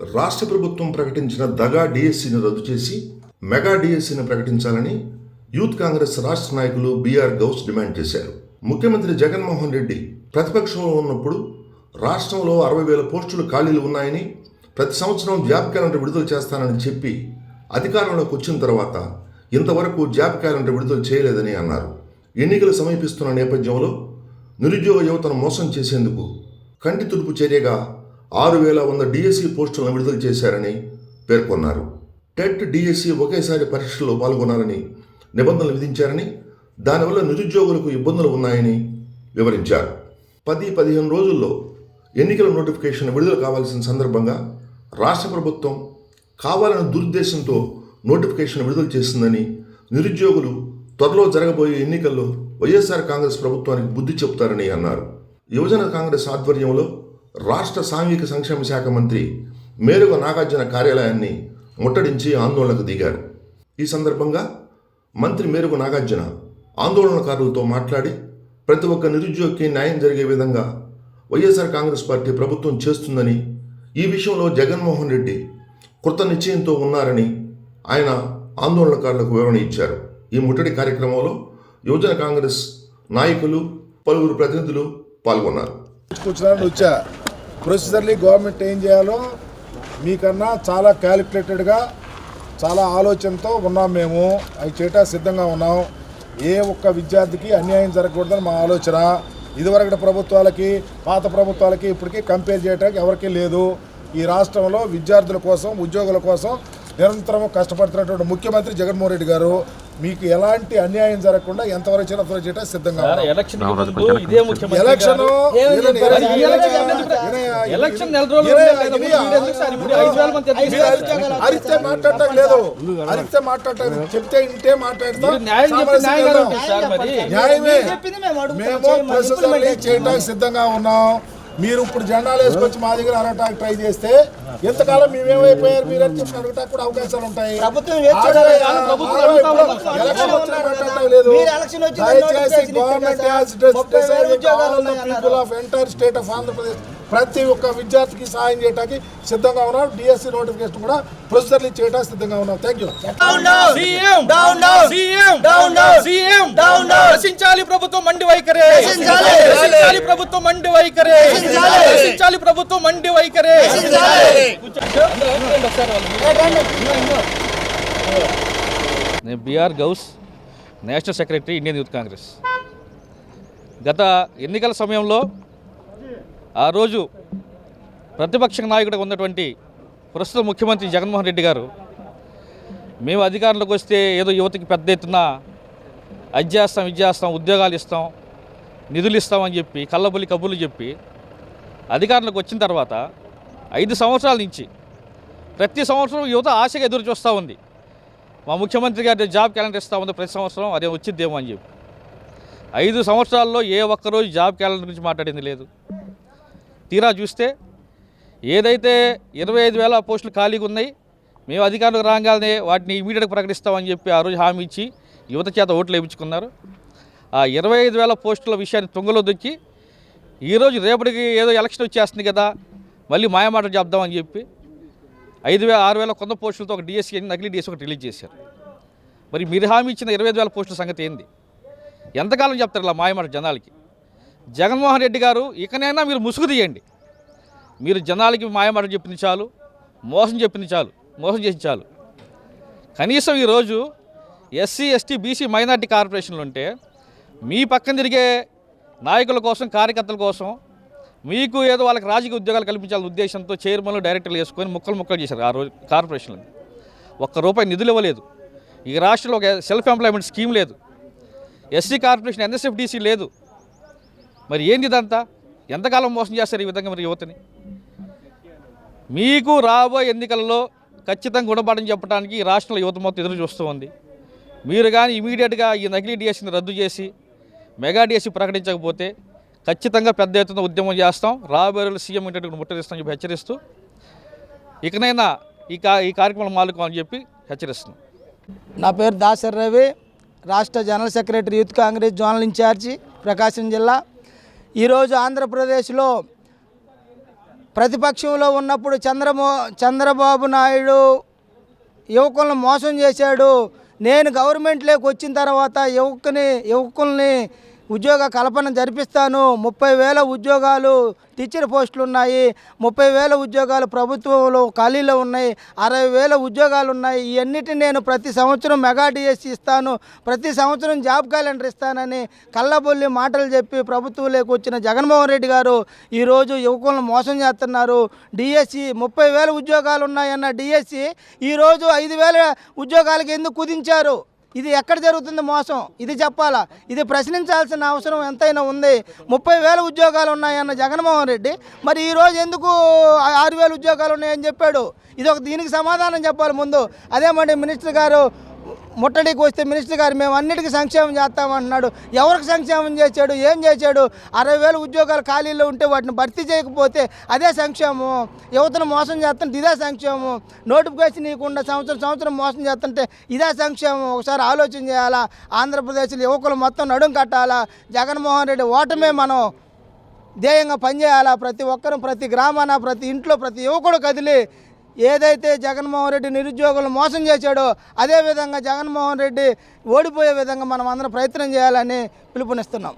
రాష్ట్ర ప్రభుత్వం ప్రకటించిన దగా డిఎస్సిని రద్దు చేసి మెగా డిఎస్సిని ప్రకటించాలని యూత్ కాంగ్రెస్ రాష్ట్ర నాయకులు బీఆర్ గౌస్ డిమాండ్ చేశారు. ముఖ్యమంత్రి జగన్మోహన్ రెడ్డి ప్రతిపక్షంలో ఉన్నప్పుడు రాష్ట్రంలో అరవై వేల పోస్టులు ఖాళీలు ఉన్నాయని ప్రతి సంవత్సరం జాబ్ క్యాలెండర్ విడుదల చేస్తానని చెప్పి అధికారంలోకి వచ్చిన తర్వాత ఇంతవరకు జాబ్ క్యాలెండర్ విడుదల చేయలేదని అన్నారు. ఎన్నికలు సమీపిస్తున్న నేపథ్యంలో నిరుద్యోగ యువతను మోసం చేసేందుకు కంటి తుడుపు చర్యగా ఆరు వేల వంద డిఎస్సి పోస్టులను విడుదల చేశారని పేర్కొన్నారు. టెట్ డిఎస్సి ఒకేసారి పరీక్షల్లో పాల్గొనాలని నిబంధనలు విధించారని దానివల్ల నిరుద్యోగులకు ఇబ్బందులు ఉన్నాయని వివరించారు. పది పదిహేను రోజుల్లో ఎన్నికల నోటిఫికేషన్ విడుదల కావాల్సిన సందర్భంగా రాష్ట్ర ప్రభుత్వం కావాలని దురుద్దేశంతో నోటిఫికేషన్ విడుదల చేసిందని నిరుద్యోగులు త్వరలో జరగబోయే ఎన్నికల్లో వైఎస్ఆర్ కాంగ్రెస్ ప్రభుత్వానికి బుద్ధి చెబుతారని అన్నారు. యువజన కాంగ్రెస్ ఆధ్వర్యంలో రాష్ట్ర సాంఘిక సంక్షేమ శాఖ మంత్రి మేరుగ నాగార్జున కార్యాలయాన్ని ముట్టడించి ఆందోళనకు దిగారు. ఈ సందర్భంగా మంత్రి మేరుగు నాగార్జున ఆందోళనకారులతో మాట్లాడి ప్రతి ఒక్క నిరుద్యోగికి న్యాయం జరిగే విధంగా వైఎస్ఆర్ కాంగ్రెస్ పార్టీ ప్రభుత్వం చేస్తుందని ఈ విషయంలో జగన్మోహన్ రెడ్డి కృత నిశ్చయంతో ఉన్నారని ఆయన ఆందోళనకారులకు వివరణ ఇచ్చారు. ఈ ముట్టడి కార్యక్రమంలో యువజన కాంగ్రెస్ నాయకులు పలువురు ప్రతినిధులు పాల్గొన్నారు. వచ్చా ప్రొసీజర్లీ గవర్నమెంట్ ఏం చేయాలో మీకన్నా చాలా క్యాలిక్యులేటెడ్గా చాలా ఆలోచనతో ఉన్నాం మేము. అవి చేయటా సిద్ధంగా ఉన్నాం. ఏ ఒక్క విద్యార్థికి అన్యాయం జరగకూడదని మా ఆలోచన. ఇదివరకటి ప్రభుత్వాలకి పాత ప్రభుత్వాలకి ఇప్పటికీ కంపేర్ చేయడానికి ఎవరికీ లేదు. ఈ రాష్ట్రంలో విద్యార్థుల కోసం ఉద్యోగుల కోసం నిరంతరం కష్టపడుతున్నటువంటి ముఖ్యమంత్రి జగన్మోహన్ రెడ్డి గారు మీకు ఎలాంటి అన్యాయం జరగకుండా ఎంతవరకు చేయడం అంతవరకు చేయడం సిద్ధంగా? అరిస్తే మాట్లాడటం లేదు. అరిస్తే మాట్లాడటం చెప్తే ఇంటే మాట్లాడతాం. న్యాయమే. మేము implement చేయడానికి సిద్ధంగా ఉన్నాం. మీరు ఇప్పుడు జెండాలు వేసుకొచ్చి మా దగ్గర అరవటానికి ట్రై చేస్తే ఎంతకాలం మేమేమైపోయారు? మీరు అని చెప్పి అడగటానికి కూడా అవకాశాలు ఉంటాయి. ఉన్నారు. ప్రతి ఒక్క విద్యార్థికి సాయం చేయడానికి సిద్ధంగా ఉన్నాం. డిఎస్సి నోటిఫికేషన్ కూడా ప్రొసీజర్లు చేయడానికి సిద్ధంగా ఉన్నాం. థ్యాంక్ యూ రచించాలి ప్రభుత్వం మండి వైఖరే. రచించాలి ప్రభుత్వం మండి వైఖరే. రచించాలి ప్రభుత్వం మండి వైఖరే. నేను B R Gous national secretary Indian youth Congress గత ఎన్నికల సమయంలో ఆ రోజు ప్రతిపక్ష నాయకుడిగా ఉన్నటువంటి ప్రస్తుత ముఖ్యమంత్రి జగన్మోహన్ రెడ్డి గారు మేము అధికారంలోకి వస్తే ఏదో యువతకి పెద్ద ఎత్తున అది చేస్తాం ఇది చేస్తాం ఉద్యోగాలు ఇస్తాం నిధులు ఇస్తామని చెప్పి కళ్ళబుల్లి కబుర్లు చెప్పి అధికారంలోకి వచ్చిన తర్వాత ఐదు సంవత్సరాల నుంచి ప్రతి సంవత్సరం యువత ఆశగా ఎదురు చూస్తూ ఉంది. మా ముఖ్యమంత్రి గారి జాబ్ క్యాలెండర్ ఇస్తూ ఉంది ప్రతి సంవత్సరం అదే వచ్చిద్దేమో అని చెప్పి. ఐదు సంవత్సరాల్లో ఏ ఒక్కరోజు జాబ్ క్యాలెండర్ గురించి మాట్లాడింది లేదు. తీరా చూస్తే ఏదైతే ఇరవై ఐదు వేల పోస్టులు ఖాళీగా ఉన్నాయి మేము అధికారులకు రాగానే వాటిని ఇమీడియట్గా ప్రకటిస్తామని చెప్పి ఆ రోజు హామీ ఇచ్చి యువత చేత ఓట్లు వేయించుకున్నారు. ఆ ఇరవై ఐదు వేల పోస్టుల విషయాన్ని తుంగలో దొక్కి ఈరోజు రేపటికి ఏదో ఎలక్షన్ వచ్చేస్తుంది కదా మళ్ళీ మాయమాట చెప్దామని చెప్పి ఐదు వేల ఆరు వేల కొంత పోస్టులతో ఒక డిఎస్సీ నకిలీ డిఎస్సీ ఒకటి రిలీజ్ చేశారు. మరి మీరు హామీ ఇచ్చిన ఇరవై ఐదు వేల పోస్టుల సంగతి ఏంది? ఎంతకాలం చెప్తారు ఇలా మాయమాట జనాలకి? జగన్మోహన్ రెడ్డి గారు ఇకనైనా మీరు ముసుగు తీయండి. మీరు జనాలకి మాయమాట చెప్పింది చాలు మోసం చెప్పింది చాలు మోసం చేసి చాలు. కనీసం ఈరోజు ఎస్సీ ఎస్టీ బీసీ మైనార్టీ కార్పొరేషన్లు ఉంటే మీ పక్కన తిరిగే నాయకుల కోసం కార్యకర్తల కోసం మీకు ఏదో వాళ్ళకి రాజకీయ ఉద్యోగాలు కల్పించాలని ఉద్దేశంతో చైర్మన్లు డైరెక్టర్లు వేసుకొని ముక్కలు ముక్కలు చేశారు ఆ రోజు కార్పొరేషన్లు. ఒక్క రూపాయి నిధులు ఇవ్వలేదు. ఈ రాష్ట్రంలో ఒక సెల్ఫ్ ఎంప్లాయ్మెంట్ స్కీమ్ లేదు. ఎస్సీ కార్పొరేషన్ ఎన్ఎస్ఎఫ్డిసి లేదు. మరి ఏంది ఇదంతా? ఎంతకాలం మోసం చేస్తారు ఈ విధంగా మరి యువతని? మీకు రాబోయే ఎన్నికల్లో ఖచ్చితంగా గుణపాఠం చెప్పడానికి ఈ రాష్ట్రంలో యువత మొత్తం ఎదురు చూస్తూ ఉంది. మీరు కానీ ఇమీడియట్గా ఈ నకిలీ డిఎస్సిని రద్దు చేసి మెగా డిఎస్సి ప్రకటించకపోతే ఖచ్చితంగా పెద్ద ఎత్తున ఉద్యమం చేస్తాం. రాబోయే సీఎం ఇంటి ముట్టడిస్తామని చెప్పి హెచ్చరిస్తూ ఇకనైనా ఈ కా ఈ కార్యక్రమం మాలుకోమని చెప్పి హెచ్చరిస్తున్నాం. నా పేరు దాసర్ రవి రాష్ట్ర general secretary youth Congress zonal incharge Prakasam జిల్లా. ఈరోజు ఆంధ్రప్రదేశ్లో ప్రతిపక్షంలో ఉన్నప్పుడు చంద్రమో చంద్రబాబు నాయుడు యువకులను మోసం చేశాడు. నేను గవర్నమెంట్లోకి వచ్చిన తర్వాత యువకుని యువకుల్ని ఉద్యోగ కల్పన జరిపిస్తాను. ముప్పై వేల ఉద్యోగాలు టీచర్ పోస్టులు ఉన్నాయి. ముప్పై వేల ఉద్యోగాలు ప్రభుత్వంలో ఖాళీలో ఉన్నాయి. అరవై వేల ఉద్యోగాలు ఉన్నాయి. ఇవన్నిటిని నేను ప్రతి సంవత్సరం మెగా డిఎస్సి ఇస్తాను. ప్రతి సంవత్సరం జాబ్ క్యాలెండర్ ఇస్తానని కళ్ళబొల్లి మాటలు చెప్పి ప్రభుత్వంలోకి వచ్చిన జగన్మోహన్ రెడ్డి గారు ఈరోజు యువకులను మోసం చేస్తున్నారు. డిఎస్సి ముప్పై వేల ఉద్యోగాలు ఉన్నాయన్న డిఎస్సి ఈరోజు ఐదు వేల ఉద్యోగాలకి ఎందుకు కుదించారు? ఇది ఎక్కడ జరుగుతుంది మోసం? ఇది చెప్పాలా? ఇది ప్రశ్నించాల్సిన అవసరం ఎంతైనా ఉంది. ముప్పై వేల ఉద్యోగాలు ఉన్నాయన్న జగన్మోహన్ రెడ్డి. మరి ఈరోజు ఎందుకు ఆరు వేల ఉద్యోగాలు ఉన్నాయని చెప్పాడు? ఇది ఒక దీనికి సమాధానం చెప్పాలి ముందు. అదేమండి మినిస్టర్ గారు ముట్టడికి వస్తే మినిస్టర్ గారు మేము అన్నిటికీ సంక్షేమం చేస్తామంటున్నాడు ఎవరికి సంక్షేమం చేశాడు? ఏం చేశాడు? అరవై వేల ఉద్యోగాలు ఖాళీలో ఉంటే వాటిని భర్తీ చేయకపోతే అదే సంక్షేమం. యువతను మోసం చేస్తుంటే ఇదే సంక్షేమం. నోటిఫికేషన్ ఇవ్వకుండా సంవత్సరం సంవత్సరం మోసం చేస్తుంటే ఇదే సంక్షేమం. ఒకసారి ఆలోచన చేయాలా? ఆంధ్రప్రదేశ్లో యువకులు మొత్తం నడుం కట్టాలా? జగన్మోహన్ రెడ్డి ఓటమే మనం. ధ్యేయంగా పనిచేయాలా? ప్రతి ఒక్కరూ ప్రతి గ్రామాన ప్రతి ఇంట్లో ప్రతి యువకుడు కదిలి ఏదైతే జగన్మోహన్ రెడ్డి నిరుద్యోగులను మోసం చేశాడో అదే విధంగా జగన్మోహన్ రెడ్డి ఓడిపోయే విధంగా మనం అందరం ప్రయత్నం చేయాలని పిలుపునిస్తున్నాం.